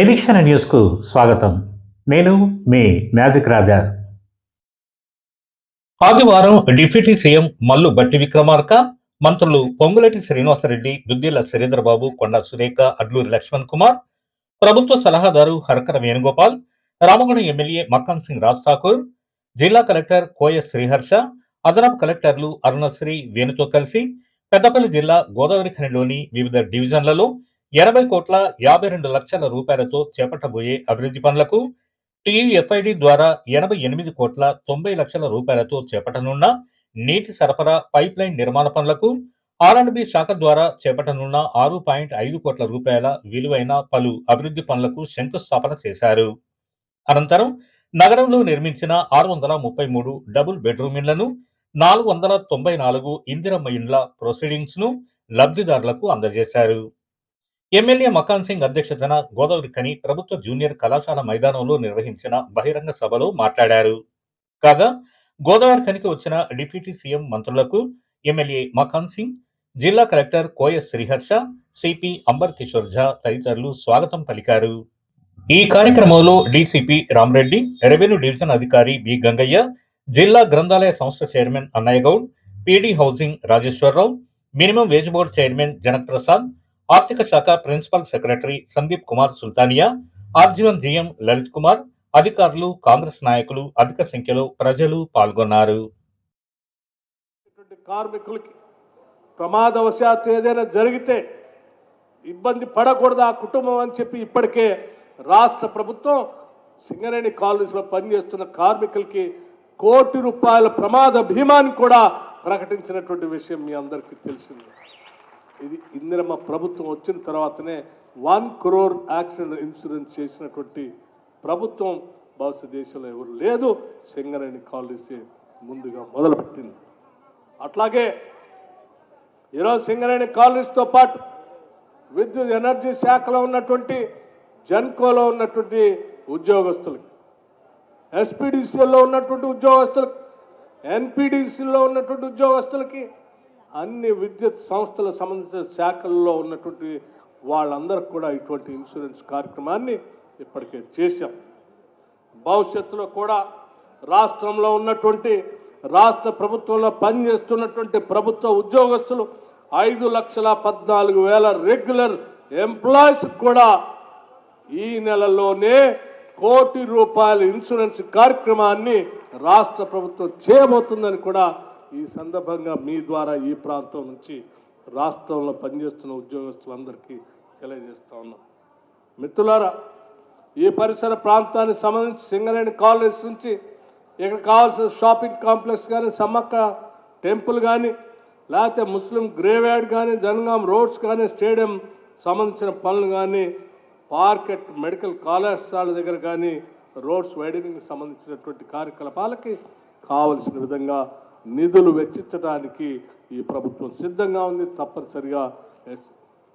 నిరీక్షణ న్యూస్కు స్వాగతం. నేను మీ మ్యాజిక్ రాజా. ఆదివారం డిప్యూటీ సీఎం మల్లు బట్టి విక్రమార్క మంత్రులు పొంగులటి శ్రీనివాసరెడ్డి దుద్దిల శ్రీధరబాబు కొండ సురేఖ అడ్లూరి లక్ష్మణ్ కుమార్ ప్రభుత్వ సలహాదారు హరకర వేణుగోపాల్ రామగుండం ఎమ్మెల్యే మక్కన్ సింగ్ రాజ్ ఠాకూర్ జిల్లా కలెక్టర్ కోయ శ్రీహర్ష అదనపు కలెక్టర్లు అరుణశ్రీ వేణుతో కలిసి పెద్దపల్లి జిల్లా గోదావరి ఖనిలోని వివిధ డివిజన్లలో ఎనభై కోట్ల యాభై రెండు లక్షల రూపాయలతో చేపట్టబోయే అభివృద్ధి పనులకు టీయూఎఫ్ఐడి ద్వారా ఎనభై ఎనిమిది కోట్ల తొంభై లక్షల రూపాయలతో చేపట్టనున్న నీటి సరఫరా పైప్ లైన్ నిర్మాణ పనులకు ఆర్ఎండ్బి శాఖ ద్వారా చేపట్టనున్న ఆరు పాయింట్ ఐదు కోట్ల రూపాయల విలువైన పలు అభివృద్ధి పనులకు శంకుస్థాపన చేశారు. అనంతరం నగరంలో నిర్మించిన ఆరు వందల ముప్పై మూడు డబుల్ బెడ్రూమ్ ఇండ్లను నాలుగు వందల తొంభై నాలుగు ఇందిరమ్మ ఇండ్ల ప్రొసీడింగ్స్ను లబ్ధిదారులకు అందజేశారు. ఎమ్మెల్యే మకాన్ సింగ్ అధ్యక్షతన గోదావరి ఖని ప్రభుత్వ జూనియర్ కళాశాల మైదానంలో నిర్వహించిన బహిరంగ సభలో మాట్లాడారు. కాగా గోదావరి ఖనికి వచ్చిన డిప్యూటీ సీఎం మంత్రులకు ఎమ్మెల్యే మకాన్ సింగ్ జిల్లా collector Koya Sriharsha CP amber Kishore Jha తదితరులు స్వాగతం పలికారు. ఈ కార్యక్రమంలో డీసీపీ రామరెడ్డి రెవెన్యూ డివిజన్ అధికారి బి గంగయ్య జిల్లా గ్రంథాలయ సంస్థ chairman Annaiah Goud PD housing Rajeshwararao minimum wage board chairman Janak Prasad ఆర్థిక శాఖ principal secretary Sandeep Kumar Sultania RG one GM Lalit Kumar అధికారులు కాంగ్రెస్ నాయకులు అధిక సంఖ్యలో ప్రజలు పాల్గొన్నారు. కార్మికులకి ప్రమాదవశాత్తు ఏదైనా జరిగితే ఇబ్బంది పడకూడదు ఆ కుటుంబం అని చెప్పి ఇప్పటికే రాష్ట్ర ప్రభుత్వం సింగరేణి కాలేజీలో పనిచేస్తున్న కార్మికులకి కోటి రూపాయల ప్రమాద భీమాని కూడా ప్రకటించినటువంటి విషయం మీ అందరికీ తెలిసింది. ఇది ఇందిరమ్మ ప్రభుత్వం వచ్చిన తర్వాతనే వన్ క్రోర్ యాక్సిడెంట్ ఇన్సూరెన్స్ చేసినటువంటి ప్రభుత్వం బహుశా దేశంలో ఎవరు లేదు. సింగరేణి కాలేజీ ముందుగా మొదలుపెట్టింది. అట్లాగే ఈరోజు సింగరేణి కాలనీస్తో పాటు విద్యుత్ ఎనర్జీ శాఖలో ఉన్నటువంటి జెన్కోలో ఉన్నటువంటి ఉద్యోగస్తులకి ఎస్పీడీసీలో ఉన్నటువంటి ఉద్యోగస్తులకు ఎన్పీడీసీలో ఉన్నటువంటి ఉద్యోగస్తులకి అన్ని విద్యుత్ సంస్థలకు సంబంధించిన శాఖల్లో ఉన్నటువంటి వాళ్ళందరికీ కూడా ఇటువంటి ఇన్సూరెన్స్ కార్యక్రమాన్ని ఇప్పటికే చేశాం. భవిష్యత్తులో కూడా రాష్ట్రంలో ఉన్నటువంటి రాష్ట్ర ప్రభుత్వంలో పనిచేస్తున్నటువంటి ప్రభుత్వ ఉద్యోగస్తులు ఐదు లక్షల పద్నాలుగు వేల రెగ్యులర్ ఎంప్లాయీస్ కూడా ఈ నెలలోనే కోటి రూపాయల ఇన్సూరెన్స్ కార్యక్రమాన్ని రాష్ట్ర ప్రభుత్వం చేయబోతుందని కూడా ఈ సందర్భంగా మీ ద్వారా ఈ ప్రాంతం నుంచి రాష్ట్రంలో పనిచేస్తున్న ఉద్యోగస్తులందరికీ తెలియజేస్తా ఉన్నాం. మిత్రులారా ఈ పరిసర ప్రాంతానికి సంబంధించి సింగరేణి కాలేజ్ నుంచి ఇక్కడ కావాల్సిన షాపింగ్ కాంప్లెక్స్ కానీ సమ్మక్క టెంపుల్ కానీ లేకపోతే ముస్లిం గ్రేవ్యార్డ్ కానీ జనగాం రోడ్స్ కానీ స్టేడియం సంబంధించిన పనులు కానీ పార్కెట్ మెడికల్ కళాశాల దగ్గర కానీ రోడ్స్ వైడనింగ్ సంబంధించినటువంటి కార్యకలాపాలకి కావలసిన విధంగా నిధులు వెచ్చించడానికి ఈ ప్రభుత్వం సిద్ధంగా ఉంది తప్పనిసరిగా.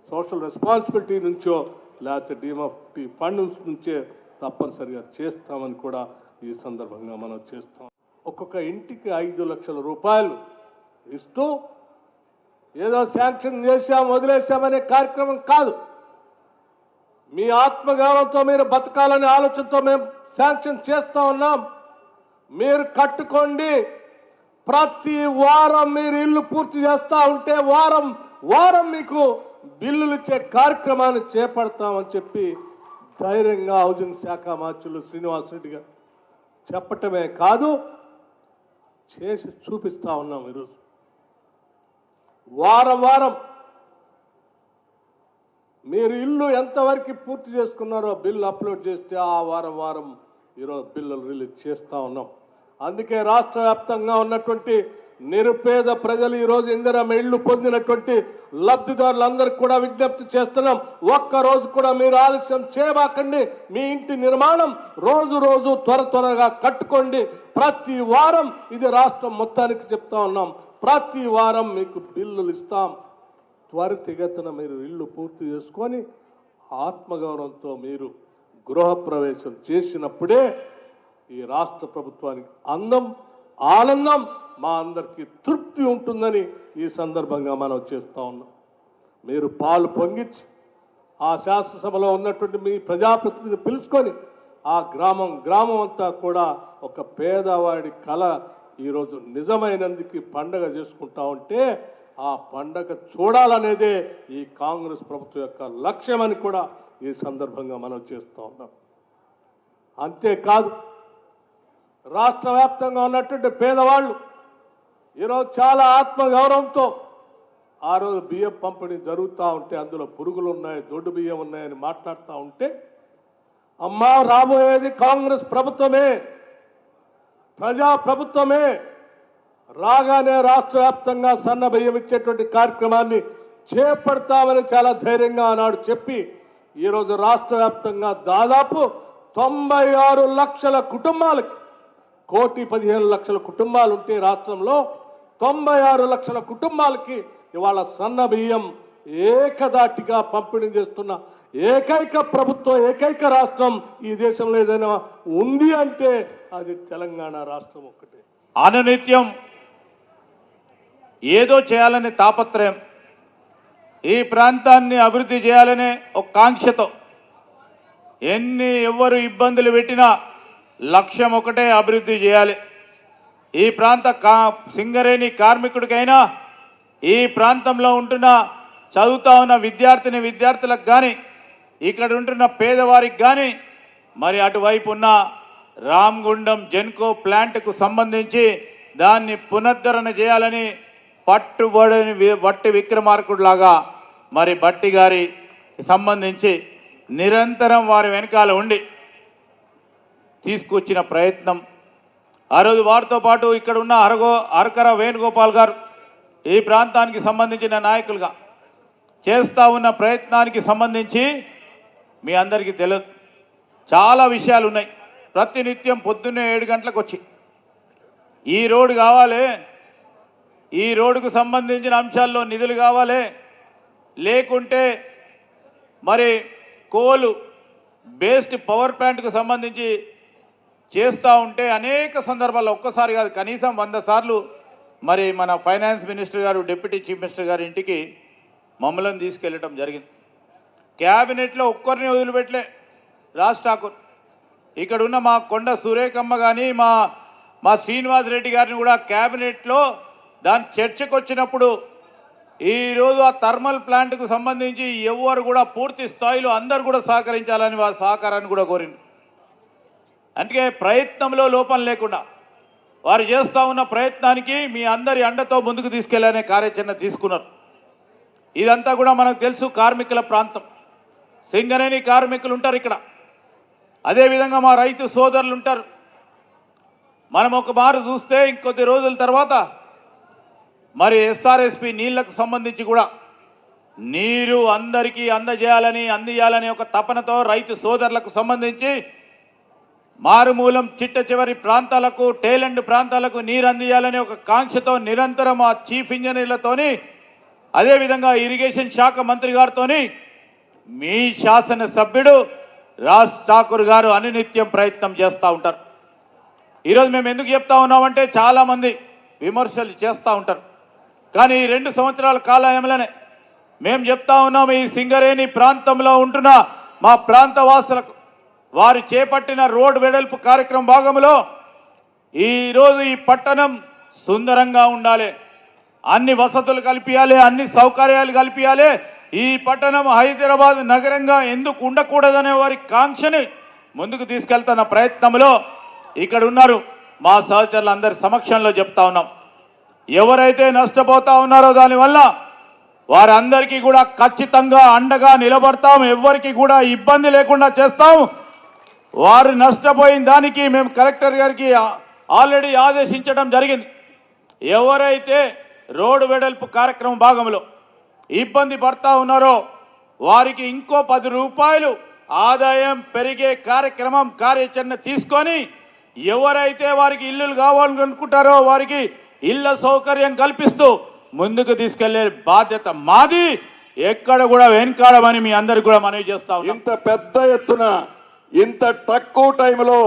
సోషల్ రెస్పాన్సిబిలిటీ నుంచో లేకపోతే డిఎంఎఫ్టీ ఫండ్ నుంచే తప్పనిసరిగా చేస్తామని కూడా ఈ సందర్భంగా మనం చేస్తాం. ఒక్కొక్క ఇంటికి ఐదు లక్షల రూపాయలు ఇస్తూ ఏదో శాంక్షన్ చేశాం వదిలేశామనే కార్యక్రమం కాదు. మీ ఆత్మగౌరవంతో మీరు బతకాలనే ఆలోచనతో మేము శాంక్షన్ చేస్తూ ఉన్నాం. మీరు కట్టుకోండి. ప్రతి వారం మీరు ఇల్లు పూర్తి చేస్తూ ఉంటే వారం వారం మీకు బిల్లులు ఇచ్చే కార్యక్రమాన్ని చేపడతామని చెప్పి ధైర్యంగా హౌసింగ్ శాఖ మార్చులు శ్రీనివాస్ రెడ్డి గారు చెప్పటమే కాదు చేసి చూపిస్తా ఉన్నాం ఈరోజు. వారం వారం మీరు ఇల్లు ఎంతవరకు పూర్తి చేసుకున్నారో బిల్లు అప్లోడ్ చేస్తే ఆ వారం వారం ఈరోజు బిల్లులు రిలీజ్ చేస్తూ ఉన్నాం. అందుకే రాష్ట్ర వ్యాప్తంగా ఉన్నటువంటి నిరుపేద ప్రజలు ఈరోజు ఇందిరా ఇళ్ళు పొందినటువంటి లబ్ధిదారులందరికీ కూడా విజ్ఞప్తి చేస్తున్నాం. ఒక్క రోజు కూడా మీరు ఆలస్యం చేయబాకండి. మీ ఇంటి నిర్మాణం రోజు రోజు త్వర త్వరగా కట్టుకోండి. ప్రతి వారం ఇది రాష్ట్రం మొత్తానికి చెప్తా ఉన్నాం. ప్రతి వారం మీకు బిల్లులు ఇస్తాం. త్వరితగతిన మీరు ఇల్లు పూర్తి చేసుకొని ఆత్మగౌరవంతో మీరు గృహప్రవేశం చేసినప్పుడే ఈ రాష్ట్ర ప్రభుత్వానికి అందం ఆనందం మా అందరికీ తృప్తి ఉంటుందని ఈ సందర్భంగా మనం చేస్తూ ఉన్నాం. మీరు పాలు పొంగిచ్చి ఆ శాసనసభలో ఉన్నటువంటి మీ ప్రజాప్రతినిధిని పిలుచుకొని ఆ గ్రామం గ్రామం అంతా కూడా ఒక పేదవాడి కళ ఈరోజు నిజమైనందుకు పండగ చేసుకుంటా ఉంటే ఆ పండగ చూడాలనేదే ఈ కాంగ్రెస్ ప్రభుత్వం యొక్క లక్ష్యమని కూడా ఈ సందర్భంగా మనం చేస్తూ ఉన్నాం. అంతేకాదు రాష్ట్ర వ్యాప్తంగా ఉన్నటువంటి పేదవాళ్ళు ఈరోజు చాలా ఆత్మగౌరవంతో ఆ రోజు బియ్యం పంపిణీ జరుగుతూ ఉంటే అందులో పురుగులు ఉన్నాయి దొడ్డు బియ్యం ఉన్నాయని మాట్లాడుతూ ఉంటే అమ్మా రాబోయేది కాంగ్రెస్ ప్రభుత్వమే ప్రజా ప్రభుత్వమే రాగానే రాష్ట్ర వ్యాప్తంగా సన్న బియ్యం ఇచ్చేటువంటి కార్యక్రమాన్ని చేపడతామని చాలా ధైర్యంగా ఆనాడు చెప్పి ఈరోజు రాష్ట్ర వ్యాప్తంగా దాదాపు తొంభై ఆరు లక్షల కుటుంబాలకు కోటి పదిహేను లక్షల కుటుంబాలు ఉంటే రాష్ట్రంలో తొంభై ఆరు లక్షల కుటుంబాలకి ఇవాళ సన్న బియ్యం ఏకదాటిగా పంపిణీ చేస్తున్న ఏకైక ప్రభుత్వం ఏకైక రాష్ట్రం ఈ దేశంలో ఏదైనా ఉంది అంటే అది తెలంగాణ రాష్ట్రం ఒక్కటే. అనునిత్యం ఏదో చేయాలనే తాపత్రయం ఈ ప్రాంతాన్ని అభివృద్ధి చేయాలనే ఒక కాంక్షతో ఎన్ని ఎవ్వరు ఇబ్బందులు పెట్టినా లక్ష్యం ఒకటే అభివృద్ధి చేయాలి. ఈ ప్రాంత కా సింగరేణి కార్మికుడికైనా ఈ ప్రాంతంలో ఉంటున్న చదువుతా ఉన్న విద్యార్థిని విద్యార్థులకు కానీ ఇక్కడ ఉంటున్న పేదవారికి కానీ మరి అటువైపు ఉన్న రామ్గుండం జెన్కో ప్లాంట్కు సంబంధించి దాన్ని పునరుద్ధరణ చేయాలని పట్టుబడిని బట్టి విక్రమార్కుడిలాగా మరి బట్టి గారి సంబంధించి నిరంతరం వారి వెనకాల ఉండి తీసుకొచ్చిన ప్రయత్నం. ఆ రోజు వారితో పాటు ఇక్కడ ఉన్న అరగో అరకర వేణుగోపాల్ గారు ఈ ప్రాంతానికి సంబంధించిన నాయకులుగా చేస్తూ ఉన్న ప్రయత్నానికి సంబంధించి మీ అందరికీ తెలియదు చాలా విషయాలు ఉన్నాయి ప్రతినిత్యం పొద్దున్నే ఏడు గంటలకు వచ్చి ఈ రోడ్డు కావాలి. ఈ రోడ్డుకు సంబంధించిన అంశాల్లో నిధులు కావాలి. లేకుంటే మరి కోలు బేస్డ్ పవర్ ప్లాంట్కు సంబంధించి చేస్తూ ఉంటే అనేక సందర్భాల్లో ఒక్కసారి కాదు కనీసం వంద సార్లు మరి మన ఫైనాన్స్ మినిస్టర్ గారు డిప్యూటీ చీఫ్ మినిస్టర్ గారి ఇంటికి మమ్మల్ని తీసుకెళ్ళటం జరిగింది. క్యాబినెట్లో ఒక్కరిని వదిలిపెట్టలే. రాజ్ ఠాకూర్. ఇక్కడ ఉన్న మా కొండ సురేఖమ్మ కానీ మా మా శ్రీనివాస్ రెడ్డి గారిని కూడా క్యాబినెట్లో దాని చర్చకు వచ్చినప్పుడు ఈరోజు ఆ థర్మల్ ప్లాంట్కు సంబంధించి ఎవరు కూడా పూర్తి స్థాయిలో అందరు కూడా సహకరించాలని వారి సహకారాన్ని కూడా కోరింది అందుకే ప్రయత్నంలో లోపం లేకుండా వారు చేస్తూ ఉన్న ప్రయత్నానికి మీ అందరి అండతో ముందుకు తీసుకెళ్ళనే కార్యాచరణ తీసుకున్నారు. ఇదంతా కూడా మనకు తెలుసు కార్మికుల ప్రాంతం. సింగరేణి కార్మికులు ఉంటారు ఇక్కడ. అదేవిధంగా మా రైతు సోదరులు ఉంటారు. మనం ఒక మారు చూస్తే ఇంకొద్ది రోజుల తర్వాత మరి ఎస్ఆర్ఎస్పి నీళ్ళకు సంబంధించి కూడా నీరు అందరికీ అందజేయాలని అందియాలని ఒక తపనతో రైతు సోదరులకు సంబంధించి మారుమూలం చిట్ట చివరి ప్రాంతాలకు టేలెండ్ ప్రాంతాలకు నీరు అందియాలనే ఒక కాంక్షతో నిరంతరం ఆ చీఫ్ ఇంజనీర్లతోని అదేవిధంగా ఇరిగేషన్ శాఖ మంత్రి గారితోని మీ శాసనసభ్యుడు రాజ్ ఠాకూర్ గారు అనునిత్యం ప్రయత్నం చేస్తూ ఉంటారు. ఈరోజు మేము ఎందుకు చెప్తా ఉన్నామంటే చాలామంది విమర్శలు చేస్తూ ఉంటారు. కానీ ఈ రెండు సంవత్సరాల కాలయంలోనే మేము చెప్తా ఉన్నాం ఈ సింగరేణి ప్రాంతంలో ఉంటున్న మా ప్రాంత వాసులకు వారు చేపట్టిన రోడ్ వెడల్పు కార్యక్రమం భాగంలో ఈరోజు ఈ పట్టణం సుందరంగా ఉండాలి. అన్ని వసతులు కల్పించాలి అన్ని సౌకర్యాలు కల్పించాలి ఈ పట్టణం హైదరాబాద్ నగరంగా ఎందుకు ఉండకూడదనే వారి కాంక్షని ముందుకు తీసుకెళ్తున్న ప్రయత్నంలో ఇక్కడ ఉన్నారు మా సహచరులు అందరి సమక్షంలో చెప్తా ఉన్నాం. ఎవరైతే నష్టపోతా ఉన్నారో దానివల్ల వారందరికీ కూడా ఖచ్చితంగా అండగా నిలబడతాం. ఎవరికి కూడా ఇబ్బంది లేకుండా చేస్తాం. వారు నష్టపోయిన దానికి మేము కలెక్టర్ గారికి ఆల్రెడీ ఆదేశించడం జరిగింది. ఎవరైతే రోడ్డు వెడల్పు కార్యక్రమం భాగంలో ఇబ్బంది పడతా ఉన్నారో వారికి ఇంకో పది రూపాయలు ఆదాయం పెరిగే కార్యక్రమం కార్యాచరణ తీసుకొని ఎవరైతే వారికి ఇల్లులు కావాలనుకుంటారో వారికి ఇళ్ళ సౌకర్యం కల్పిస్తూ ముందుకు తీసుకెళ్ళే బాధ్యత మాది. ఎక్కడ కూడా వెనుకాడమని మీ అందరికి కూడా మనవి చేస్తాం ఇంత పెద్ద ఎత్తున ఇంత తక్కువ టైంలో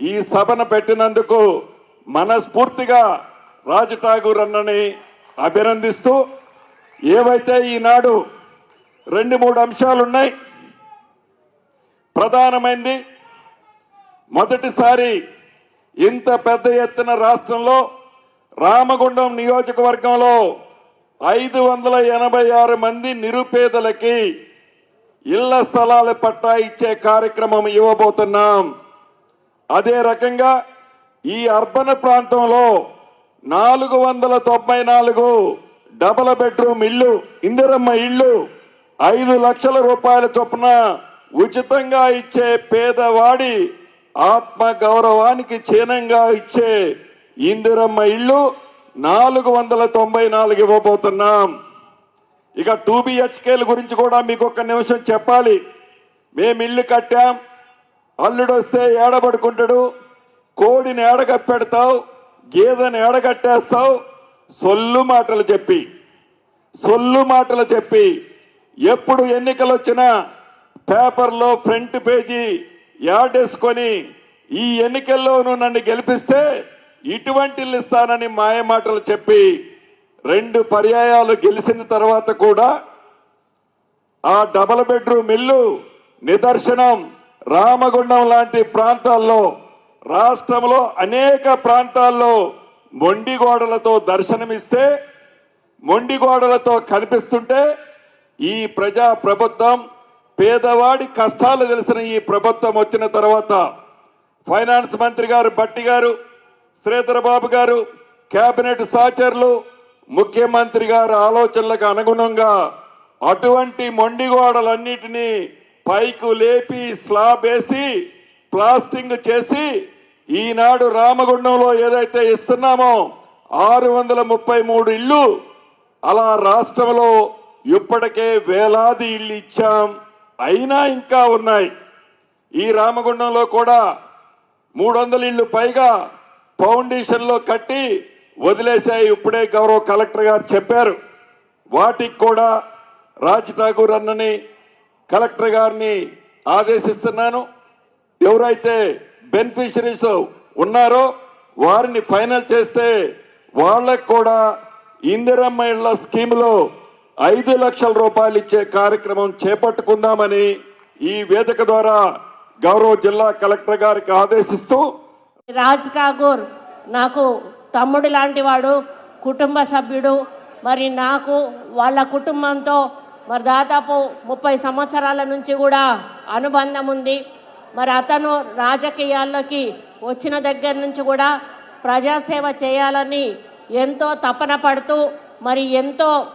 ఈ సభను పెట్టినందుకు మనస్ఫూర్తిగా రాజ్ ఠాగూర్ అన్నని అభినందిస్తూ ఏవైతే ఈనాడు రెండు మూడు అంశాలు ఉన్నాయి ప్రధానమైంది మొదటిసారి ఇంత పెద్ద ఎత్తున రాష్ట్రంలో రామగుండం నియోజకవర్గంలో ఐదు వందల ఎనభై ఆరు మంది నిరుపేదలకి ఇళ్ళ స్థలాల పట్టా ఇచ్చే కార్యక్రమం ఇవ్వబోతున్నాం. అదే రకంగా ఈ అర్బన్ ప్రాంతంలో నాలుగు వందల తొంభై నాలుగు డబల్ బెడ్రూమ్ ఇల్లు ఇందిరమ్మ ఇల్లు ఐదు లక్షల రూపాయల చొప్పున ఉచితంగా ఇచ్చే పేదవాడి ఆత్మ గౌరవానికి చిహ్నంగా ఇచ్చే ఇందిరమ్మ ఇల్లు నాలుగు వందల తొంభై నాలుగు ఇవ్వబోతున్నాం. ఇక టూ బిహెచ్కేల గురించి కూడా మీకు ఒక నిమిషం చెప్పాలి. మేము ఇల్లు కట్టాం. అల్లుడు వస్తే ఏడబడుకుంటాడు. కోడిని ఏడగప్పెడతావు. గేదెని ఏడగట్టేస్తావు. సొల్లు మాటలు చెప్పి. సొల్లు మాటలు చెప్పి. ఎప్పుడు ఎన్నికలు వచ్చినా పేపర్లో ఫ్రంట్ పేజీ యాడ్ వేసుకొని ఈ ఎన్నికల్లోనూ నన్ను గెలిపిస్తే ఇటువంటి ఇల్లు ఇస్తానని మాయ మాటలు చెప్పి రెండు పర్యాయాలు గెలిచిన తర్వాత కూడా ఆ డబల్ బెడ్రూమ్ ఇల్లు నిదర్శనం రామగుండం లాంటి ప్రాంతాల్లో రాష్ట్రంలో అనేక ప్రాంతాల్లో మొండి గోడలతో దర్శనమిస్తే మొండి గోడలతో కనిపిస్తుంటే ఈ ప్రజా ప్రభుత్వం పేదవాడి కష్టాలు తెలిసిన ఈ ప్రభుత్వం వచ్చిన తర్వాత ఫైనాన్స్ మంత్రి గారు బట్టి గారు శ్రీధర్ బాబు గారు కేబినెట్ సహచరులు ముఖ్యమంత్రి గారి ఆలోచనలకు అనుగుణంగా అటువంటి మొండిగోడలన్నిటినీ పైకు లేపి స్లాబ్ వేసి ప్లాస్టింగ్ చేసి ఈనాడు రామగుండంలో ఏదైతే ఇస్తున్నామో ఆరు వందల ముప్పై మూడు ఇల్లు అలా రాష్ట్రంలో ఇప్పటికే వేలాది ఇల్లు ఇచ్చాం. అయినా ఇంకా ఉన్నాయి. ఈ రామగుండంలో కూడా మూడు వందల ఇళ్ళు పైగా ఫౌండేషన్లో కట్టి వదిలేశాయి ఇప్పుడే గౌరవ కలెక్టర్ గారు చెప్పారు. వాటికి కూడా రాజ్ ఠాకూర్ అన్నని కలెక్టర్ గారిని ఆదేశిస్తున్నాను. ఎవరైతే బెనిఫిషరీస్ ఉన్నారో వారిని ఫైనల్ చేస్తే వాళ్ళకు కూడా ఇందిరమ్మ ఇళ్ళ స్కీమ్లో ఐదు లక్షల రూపాయలు ఇచ్చే కార్యక్రమం చేపట్టుకుందామని ఈ వేదిక ద్వారా గౌరవ జిల్లా కలెక్టర్ గారికి ఆదేశిస్తూ రాజ్ ఠాగూర్ నాకు తమ్ముడు లాంటి వాడు కుటుంబ సభ్యుడు మరి నాకు వాళ్ళ కుటుంబంతో మరి దాదాపు ముప్పై సంవత్సరాల నుంచి కూడా అనుబంధం ఉంది. మరి అతను రాజకీయాల్లోకి వచ్చిన దగ్గర నుంచి కూడా ప్రజాసేవ చేయాలని ఎంతో తపన పడుతూ మరి ఎంతో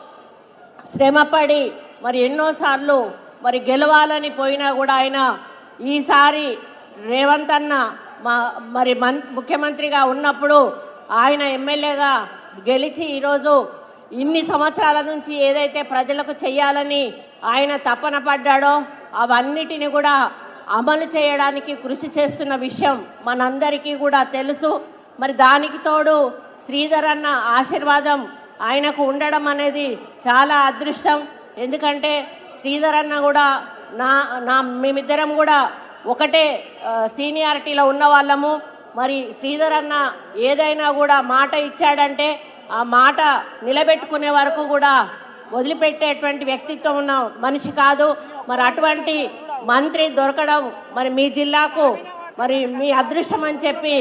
శ్రమపడి మరి ఎన్నోసార్లు మరి గెలవాలని పోయినా కూడా ఆయన ఈసారి రేవంత్ అన్న మా మరి మన్ ముఖ్యమంత్రిగా ఉన్నప్పుడు ఆయన ఎమ్మెల్యేగా గెలిచి ఈరోజు ఇన్ని సంవత్సరాల నుంచి ఏదైతే ప్రజలకు చేయాలని ఆయన తపన పడ్డాడో అవన్నిటిని కూడా అమలు చేయడానికి కృషి చేస్తున్న విషయం మనందరికీ కూడా తెలుసు. మరి దానికి తోడు శ్రీధర్ అన్న ఆశీర్వాదం ఆయనకు ఉండడం అనేది చాలా అదృష్టం. ఎందుకంటే శ్రీధర్ అన్న కూడా నా నా మేమిద్దరం కూడా ఒకటే సీనియారిటీలో ఉన్న వాళ్ళము. మరి శ్రీధర్ అన్న ఏదైనా కూడా మాట ఇచ్చాడంటే ఆ మాట నిలబెట్టుకునే వరకు కూడా వదిలిపెట్టేటువంటి వ్యక్తిత్వం ఉన్న మనిషి కాదు. మరి అటువంటి మంత్రి దొరకడం మరి మీ జిల్లాకు మరి మీ అదృష్టం అని చెప్పి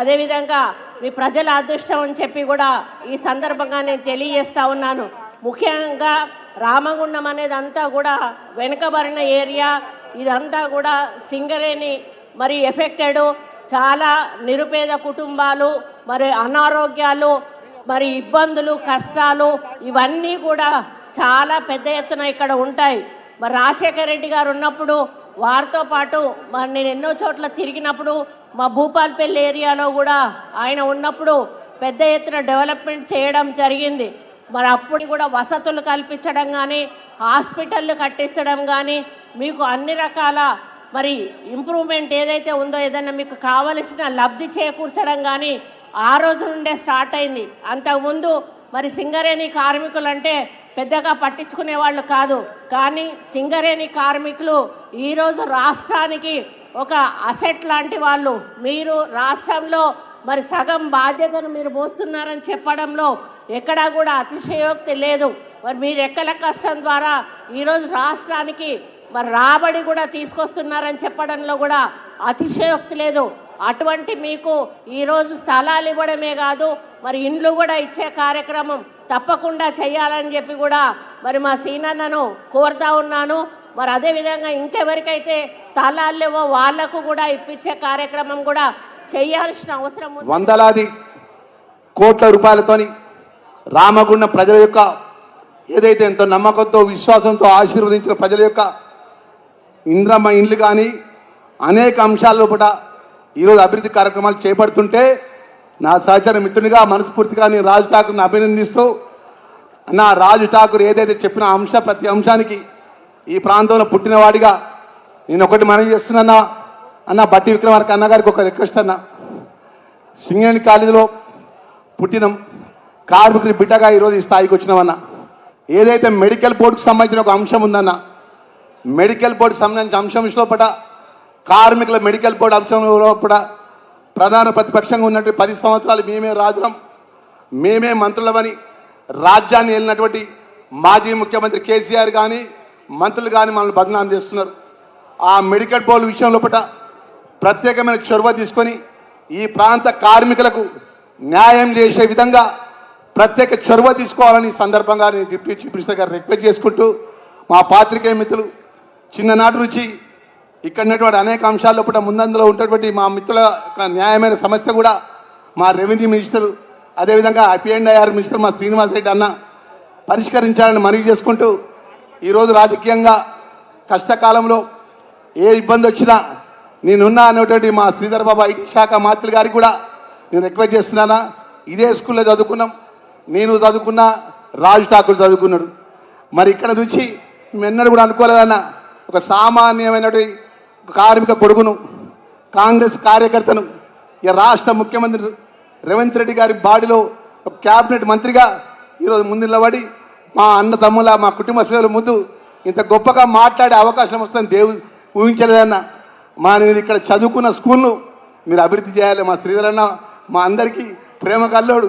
అదేవిధంగా మీ ప్రజల అదృష్టం అని చెప్పి కూడా ఈ సందర్భంగా నేను తెలియజేస్తా ఉన్నాను. ముఖ్యంగా రామగుండం అనేది అంతా కూడా వెనుకబడిన ఏరియా ఇదంతా కూడా సింగరేణి మరి ఎఫెక్టెడ్. చాలా నిరుపేద కుటుంబాలు మరి అనారోగ్యాలు మరి ఇబ్బందులు కష్టాలు ఇవన్నీ కూడా చాలా పెద్ద ఎత్తున ఇక్కడ ఉంటాయి. మరి రాజశేఖర రెడ్డి గారు ఉన్నప్పుడు వారితో పాటు మరి నేను ఎన్నో చోట్ల తిరిగినప్పుడు మా భూపాల్పల్లి ఏరియాలో కూడా ఆయన ఉన్నప్పుడు పెద్ద ఎత్తున డెవలప్మెంట్ చేయడం జరిగింది. మరి అప్పుడు కూడా వసతులు కల్పించడం కానీ హాస్పిటళ్ళు కట్టించడం కానీ మీకు అన్ని రకాల మరి ఇంప్రూవ్మెంట్ ఏదైతే ఉందో ఏదైనా మీకు కావలసిన లబ్ధి చేకూర్చడం కానీ ఆ రోజు నుండే స్టార్ట్ అయింది. అంతకుముందు మరి సింగరేణి కార్మికులు అంటే పెద్దగా పట్టించుకునే వాళ్ళు కాదు. కానీ సింగరేణి కార్మికులు ఈరోజు రాష్ట్రానికి ఒక అసెట్ లాంటి వాళ్ళు. మీరు రాష్ట్రంలో మరి సగం బాధ్యతను మీరు మోస్తున్నారని చెప్పడంలో ఎక్కడా కూడా అతిశయోక్తి లేదు. మరి మీరు ఎక్కల కష్టం ద్వారా ఈరోజు రాష్ట్రానికి మరి రాబడి కూడా తీసుకొస్తున్నారని చెప్పడంలో కూడా అతిశయోక్తి లేదు. అటువంటి మీకు ఈరోజు స్థలాలు ఇవ్వడమే కాదు మరి ఇండ్లు కూడా ఇచ్చే కార్యక్రమం తప్పకుండా చేయాలని చెప్పి కూడా మరి మా సీనన్నను కోరుతా ఉన్నాను. మరి అదేవిధంగా ఇంకెవరికైతే స్థలాలు లేవో వాళ్ళకు కూడా ఇప్పించే కార్యక్రమం కూడా చేయాల్సిన అవసరం వందలాది కోట్ల రూపాయలతోని రామగుండం ప్రజల యొక్క ఏదైతే ఎంతో నమ్మకంతో విశ్వాసంతో ఆశీర్వదించిన ప్రజల యొక్క ఇంద్రమ్మ ఇండ్లు కానీ అనేక అంశాల లోపల ఈరోజు అభివృద్ధి కార్యక్రమాలు చేపడుతుంటే నా సహచర మిత్రునిగా మనస్ఫూర్తిగా నేను రాజు ఠాకూర్ని అభినందిస్తూ నా రాజు ఠాకూర్ ఏదైతే చెప్పిన అంశ ప్రతి అంశానికి ఈ ప్రాంతంలో పుట్టినవాడిగా నేను ఒకటి మనవి చేస్తున్నా అన్న బట్టి విక్రమార్క అన్నగారికి ఒక రిక్వెస్ట్ అన్న. సింగేణి కాలేజీలో పుట్టినం కార్మికుడి బిడ్డగా ఈరోజు ఈ స్థాయికి వచ్చినామన్న ఏదైతే మెడికల్ బోర్డుకు సంబంధించిన ఒక అంశం ఉందన్నా మెడికల్ బోర్డు సంబంధించిన అంశం లోపల కార్మికుల మెడికల్ బోర్డు అంశం లోపల ప్రధాన ప్రతిపక్షంగా ఉన్నటువంటి పది సంవత్సరాలు మేమే రాజులం. మేమే మంత్రులమని రాజ్యాన్ని వెళ్ళినటువంటి మాజీ ముఖ్యమంత్రి కేసీఆర్ కానీ మంత్రులు కానీ మనల్ని బదనాం చేస్తున్నారు. ఆ మెడికల్ బోర్డు విషయం లోపల ప్రత్యేకమైన చొరవ తీసుకొని ఈ ప్రాంత కార్మికులకు న్యాయం చేసే విధంగా ప్రత్యేక చొరవ తీసుకోవాలని సందర్భంగా నేను డిప్యూటీ చీఫ్ మినిస్టర్ గారు రిక్వెస్ట్ చేసుకుంటూ మా పాత్రికేయ మిత్రులు చిన్ననాటి నుంచి ఇక్కడ ఉన్నటువంటి అనేక అంశాల లోపల ముందందులో ఉన్నటువంటి మా మిత్రుల న్యాయమైన సమస్య కూడా మా రెవెన్యూ మినిస్టర్ అదేవిధంగా ఐపీఎండ్ఐఆర్ మినిస్టర్ మా శ్రీనివాస్ రెడ్డి అన్న పరిష్కరించాలని మనవి చేసుకుంటూ ఈరోజు రాజకీయంగా కష్టకాలంలో ఏ ఇబ్బంది వచ్చినా నేనున్నా అనేటువంటి మా శ్రీధర్ బాబు ఐటీ శాఖ మాత్రులు గారికి కూడా నేను రిక్వెస్ట్ చేస్తున్నానా. ఇదే స్కూల్లో చదువుకున్నాం. నేను చదువుకున్నా రాజు ఠాకూర్ చదువుకున్నాడు. మరి ఇక్కడ నుంచి ఎన్నడూ కూడా అనుకోలేదన్నా ఒక సామాన్యమైనటువంటి కార్మిక కొడుకును కాంగ్రెస్ కార్యకర్తను ఈ రాష్ట్ర ముఖ్యమంత్రి రేవంత్ రెడ్డి గారి బాడీలో ఒక క్యాబినెట్ మంత్రిగా ఈరోజు ముందు నిలబడి మా అన్న తమ్ముల మా కుటుంబ సభ్యుల ముందు ఇంత గొప్పగా మాట్లాడే అవకాశం వస్తుందని దేవు ఊహించలేదన్న. మా నేను ఇక్కడ చదువుకున్న స్కూల్ను మీరు అభివృద్ధి చేయాలి. మా శ్రీధరన్న మా అందరికీ ప్రేమ కల్లోడు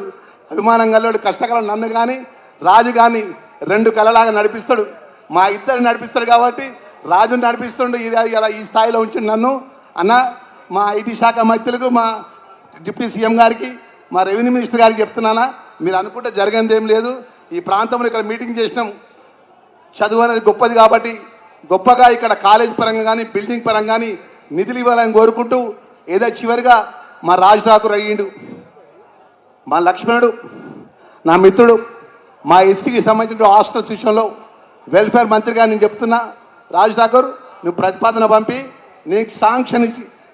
అభిమానం కల్లోడు కష్టకాలం నన్ను కానీ రాజు కానీ రెండు కళలాగా నడిపిస్తాడు. మా ఇద్దరు నడిపిస్తాడు కాబట్టి రాజు నడిపిస్తుండు ఇది ఇలా ఈ స్థాయిలో ఉంచిండు నన్ను. అన్న మా ఐటీ శాఖ మంత్రులకు మా డిప్యూటీ సీఎం గారికి మా రెవెన్యూ మినిస్టర్ గారికి చెప్తున్నానా మీరు అనుకుంటే జరిగింది ఏం లేదు. ఈ ప్రాంతంలో ఇక్కడ మీటింగ్ చేసినాం. చదువు అనేది గొప్పది కాబట్టి గొప్పగా ఇక్కడ కాలేజ్ పరంగా కానీ బిల్డింగ్ పరంగా కానీ నిధులు ఇవ్వాలని కోరుకుంటూ ఏదో చివరిగా మా రాజ్ ఠాకూర్ అయ్యిండు. మా లక్ష్మణుడు నా మిత్రుడు మా ఎస్టీకి సంబంధించిన హాస్టల్స్ విషయంలో వెల్ఫేర్ మంత్రిగా నేను చెప్తున్నా. రాజ్ ఠాకూర్ నువ్వు ప్రతిపాదన పంపి నీకు శాంక్షన్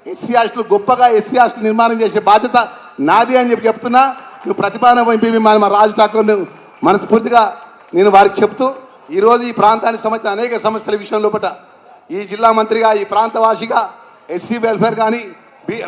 ఎస్సీ హాస్టల్ గొప్పగా ఎస్సీ హాస్టల్ నిర్మాణం చేసే బాధ్యత నాది అని చెప్పి చెప్తున్నా. నువ్వు ప్రతిపాదన పంపి మా మా రాజ్ ఠాకూర్ను మనస్ఫూర్తిగా నేను వారికి చెప్తూ ఈరోజు ఈ ప్రాంతానికి సంబంధించిన అనేక సమస్యల విషయం లోపల ఈ జిల్లా మంత్రిగా ఈ ప్రాంతవాసిగా ఎస్సీ వెల్ఫేర్ కానీ బి-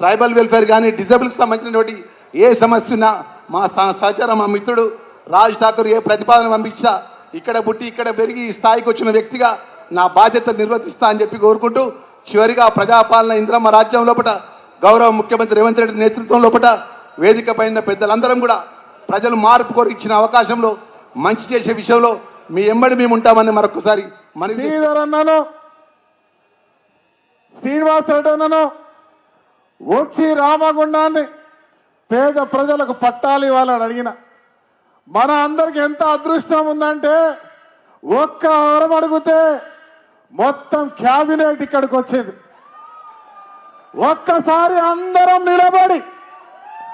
ట్రైబల్ వెల్ఫేర్ కానీ డిజబుల్కి సంబంధించినటువంటి ఏ సమస్య ఉన్నా మా సహచారం సహచర మా మిత్రుడు రాజ్ ఠాకూర్ ఏ ప్రతిపాదన పంపించా ఇక్కడ పుట్టి ఇక్కడ పెరిగి ఈ స్థాయికి వచ్చిన వ్యక్తిగా నా బాధ్యత నిర్వర్తిస్తా అని చెప్పి కోరుకుంటూ చివరిగా ప్రజాపాలన ఇంద్రమ్మ రాజ్యం లోపల గౌరవ ముఖ్యమంత్రి రేవంత్ రెడ్డి నేతృత్వం లోపల వేదిక పైన పెద్దలందరం కూడా ప్రజలు మార్పు కోరిచ్చిన అవకాశంలో మంచి చేసే విషయంలో మీ ఎంబడి మేము ఉంటామని మరొకసారి మరి చేస్తున్నాను. శ్రీధర్ అన్నాను వచ్చి రామగుండాన్ని పేద ప్రజలకు పట్టాలి వాళ్ళని అడిగిన మన అందరికి ఎంత అదృష్టం ఉందంటే ఒక్క వరం అడిగితే మొత్తం క్యాబినెట్ ఇక్కడికి వచ్చింది. ఒక్కసారి అందరం నిలబడి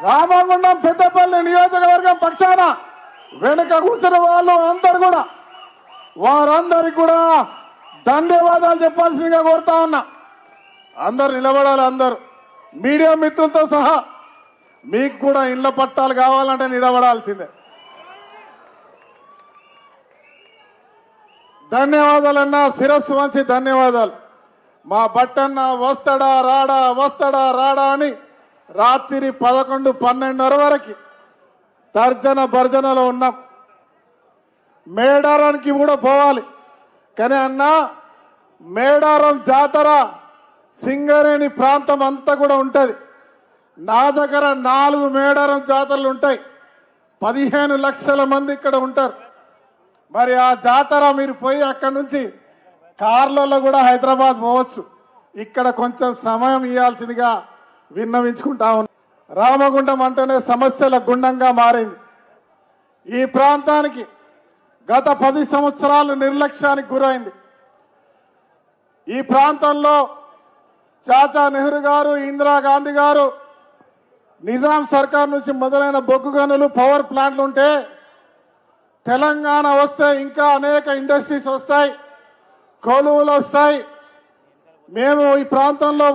రామగుండం పెద్దపల్లి నియోజకవర్గం పక్షాన వెనుక కూర్చున్న వాళ్ళు అందరు కూడా వారందరికి కూడా ధన్యవాదాలు చెప్పాల్సిందిగా కోరుతా ఉన్నా. అందరు నిలబడాలి అందరు. మీడియా మిత్రులతో సహా మీకు కూడా ఇళ్ళ పట్టాలు కావాలంటే నిలబడాల్సిందే. ధన్యవాదాలన్నా శిరస్సు వంచి ధన్యవాదాలు. మా బట్టన్న వస్తాడా రాడా వస్తాడా రాడా అని రాత్రి పదకొండు పన్నెండున్నర వరకు తర్జన భర్జనలో ఉన్నాం. మేడారానికి కూడా పోవాలి. కానీ అన్న మేడారం జాతర సింగరేణి ప్రాంతం అంతా కూడా ఉంటుంది. నా దగ్గర నాలుగు మేడారం జాతరలు ఉంటాయి. పదిహేను లక్షల మంది ఇక్కడ ఉంటారు. మరి ఆ జాతర మీరు పోయి అక్కడి నుంచి కార్లలో కూడా హైదరాబాద్ పోవచ్చు. ఇక్కడ కొంచెం సమయం ఇవ్వాల్సిందిగా విన్నవించుకుంటా ఉన్నా. రామగుండం అంటేనే సమస్యల గుండంగా మారింది. ఈ ప్రాంతానికి గత పది సంవత్సరాలు నిర్లక్ష్యానికి గురైంది. ఈ ప్రాంతంలో చాచా నెహ్రూ గారు ఇందిరాగాంధీ గారు నిజాం సర్కార్ నుంచి మొదలైన బొగ్గు గనులు పవర్ ప్లాంట్లు ఉంటే తెలంగాణ వస్తే ఇంకా అనేక ఇండస్ట్రీస్ వస్తాయి కొలువులు వస్తాయి. మేము ఈ ప్రాంతంలో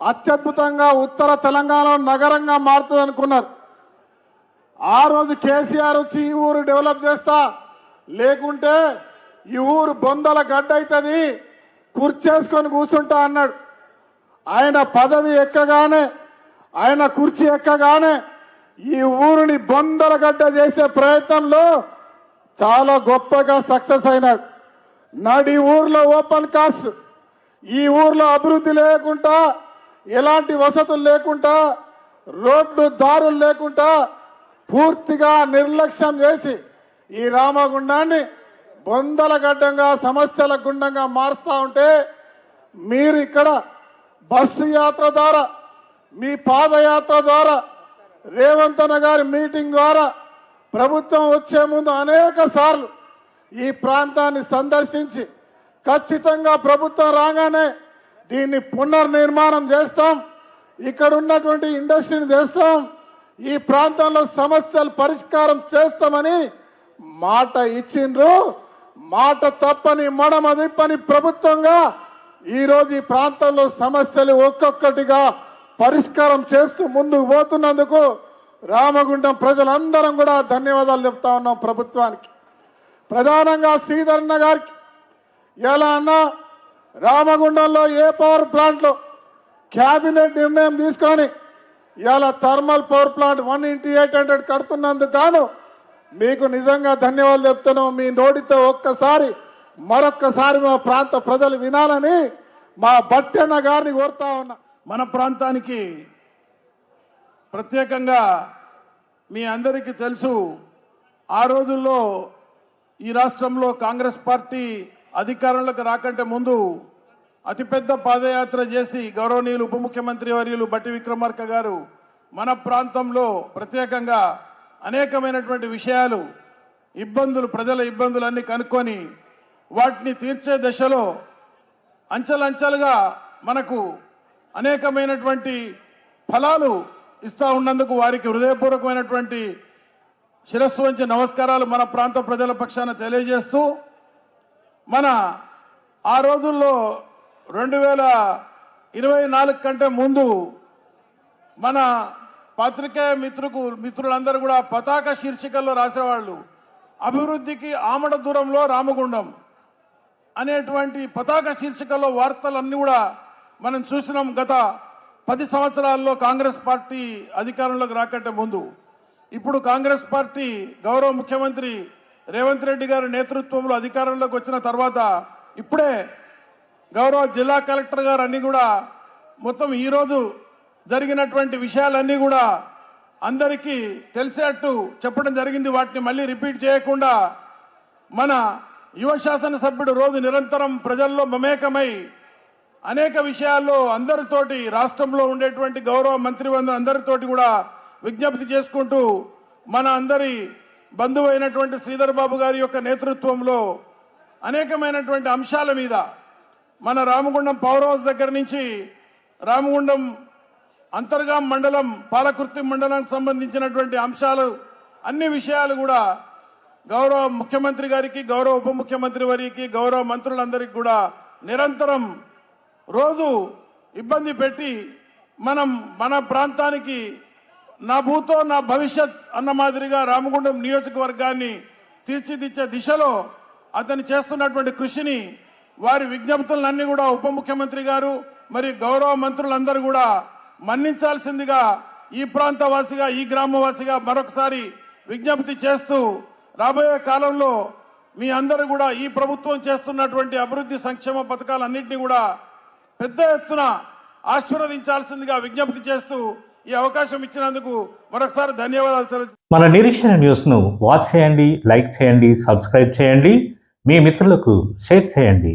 అత్యద్భుతంగా ఉత్తర తెలంగాణ నగరంగా మారుతుంది అనుకున్నారు. ఆ రోజు కేసీఆర్ వచ్చి ఈ ఊరు డెవలప్ చేస్తా లేకుంటే ఈ ఊరు బొందల గడ్డ అవుతుంది కుర్చేసుకొని కూర్చుంటా అన్నాడు. ఆయన పదవి ఎక్కగానే ఆయన కుర్చీ ఎక్కగానే ఈ ఊరిని బొందల గడ్డ చేసే ప్రయత్నంలో చాలా గొప్పగా సక్సెస్ అయినాడు. నాడు ఈ ఊర్లో ఓపెన్ కాస్ట్ ఈ ఊర్లో అభివృద్ధి లేకుండా ఎలాంటి వసతులు లేకుండా రోడ్లు దారులు లేకుండా పూర్తిగా నిర్లక్ష్యం చేసి ఈ రామగుండాన్ని బొందల గడ్డంగా సమస్యల గుండంగా మారుస్తూ ఉంటే మీరు ఇక్కడ బస్సు యాత్ర ద్వారా మీ పాదయాత్ర ద్వారా రేవంత్ అన్న గారి మీటింగ్ ద్వారా ప్రభుత్వం వచ్చే ముందు అనేక సార్లు ఈ ప్రాంతాన్ని సందర్శించి ఖచ్చితంగా ప్రభుత్వం రాగానే దీన్ని పునర్నిర్మాణం చేస్తాం. ఇక్కడ ఉన్నటువంటి ఇండస్ట్రీని చేస్తాం. ఈ ప్రాంతంలో సమస్యలు పరిష్కారం చేస్తామని మాట ఇచ్చిండ్రు. మాట తప్పని మడమదిప్పని ప్రభుత్వంగా ఈరోజు ఈ ప్రాంతంలో సమస్యలు ఒక్కొక్కటిగా పరిష్కారం చేస్తూ ముందుకు పోతున్నందుకు రామగుండం ప్రజలందరం కూడా ధన్యవాదాలు చెప్తా ఉన్నాం ప్రభుత్వానికి. ప్రధానంగా శ్రీధరన్న గారికి. ఎలా అన్నా రామగుండంలో ఏ పవర్ ప్లాంట్లో క్యాబినెట్ నిర్ణయం తీసుకొని ఇలా thermal power plant one into eight hundred కడుతున్నందుకు గాను మీకు నిజంగా ధన్యవాదాలు చెప్తాను మీ నోటితో ఒక్కసారి మరొక్కసారి మా ప్రాంత ప్రజలు వినాలని మా బట్టన్న గారిని కోరుతా ఉన్నా. మన ప్రాంతానికి ప్రత్యేకంగా మీ అందరికీ తెలుసు ఆ రోజుల్లో ఈ రాష్ట్రంలో కాంగ్రెస్ పార్టీ అధికారంలోకి రాకంటే ముందు అతిపెద్ద పాదయాత్ర చేసి గౌరవనీయులు ఉప ముఖ్యమంత్రి వర్యులు బట్టి విక్రమార్క గారు మన ప్రాంతంలో ప్రత్యేకంగా అనేకమైనటువంటి విషయాలు ఇబ్బందులు ప్రజల ఇబ్బందులన్నీ కనుక్కొని వాటిని తీర్చే దశలో అంచెలంచెలుగా మనకు అనేకమైనటువంటి ఫలాలు ఇస్తా ఉన్నందుకు వారికి హృదయపూర్వకమైనటువంటి శిరస్సు వంచి నమస్కారాలు మన ప్రాంత ప్రజల పక్షాన తెలియజేస్తూ మన ఆ రోజుల్లో రెండు వేల ఇరవై నాలుగు కంటే ముందు మన పాత్రికేయ మిత్రుకు మిత్రులందరూ కూడా పతాక శీర్షికల్లో రాసేవాళ్ళు. అభివృద్ధికి ఆమడ దూరంలో రామగుండం అనేటువంటి పతాక శీర్షికలో వార్తలన్నీ కూడా మనం చూసినాం గత పది సంవత్సరాల్లో కాంగ్రెస్ పార్టీ అధికారంలోకి రాకంటే ముందు. ఇప్పుడు కాంగ్రెస్ పార్టీ గౌరవ ముఖ్యమంత్రి రేవంత్ రెడ్డి గారి నేతృత్వంలో అధికారంలోకి వచ్చిన తర్వాత ఇప్పుడే గౌరవ జిల్లా కలెక్టర్ గారు అన్ని కూడా మొత్తం ఈరోజు జరిగినటువంటి విషయాలన్నీ కూడా అందరికీ తెలిసేట్టు చెప్పడం జరిగింది. వాటిని మళ్ళీ రిపీట్ చేయకుండా మన యువ శాసనసభ్యుడు రోజు నిరంతరం ప్రజల్లో మమేకమై అనేక విషయాల్లో అందరితోటి రాష్ట్రంలో ఉండేటువంటి గౌరవ మంత్రివర్గం అందరితోటి కూడా విజ్ఞప్తి చేసుకుంటూ మన అందరి బంధువు అయినటువంటి శ్రీధర్ బాబు గారి యొక్క నేతృత్వంలో అనేకమైనటువంటి అంశాల మీద మన రామగుండం పవర్ హౌస్ దగ్గర నుంచి రామగుండం అంతర్గాం మండలం పాలకుర్తి మండలానికి సంబంధించినటువంటి అంశాలు అన్ని విషయాలు కూడా గౌరవ ముఖ్యమంత్రి గారికి గౌరవ ఉప ముఖ్యమంత్రి వారికి గౌరవ మంత్రులందరికీ కూడా నిరంతరం రోజు ఇబ్బంది పెట్టి మనం మన ప్రాంతానికి నా భూతో నా భవిష్యత్ అన్న మాదిరిగా రామగుండం నియోజకవర్గాన్ని తీర్చిదిచ్చే దిశలో అతను చేస్తున్నటువంటి కృషిని వారి విజ్ఞప్తులన్నీ కూడా ఉప ముఖ్యమంత్రి గారు మరి గౌరవ మంత్రులందరూ కూడా మన్నించాల్సిందిగా ఈ ప్రాంతవాసిగా ఈ గ్రామవాసిగా మరొకసారి విజ్ఞప్తి చేస్తూ రాబోయే కాలంలో మీ అందరూ కూడా ఈ ప్రభుత్వం చేస్తున్నటువంటి అభివృద్ధి సంక్షేమ పథకాలన్నింటినీ కూడా పెద్ద ఎత్తున ఆశీర్వదించాల్సిందిగా విజ్ఞప్తి చేస్తూ ఈ అవకాశం ఇచ్చినందుకు మరొకసారి ధన్యవాదాలు మన నిరీక్షణ న్యూస్ను వాచ్ చేయండి లైక్ చేయండి సబ్స్క్రైబ్ చేయండి. మీ మిత్రులకు షేర్ చేయండి.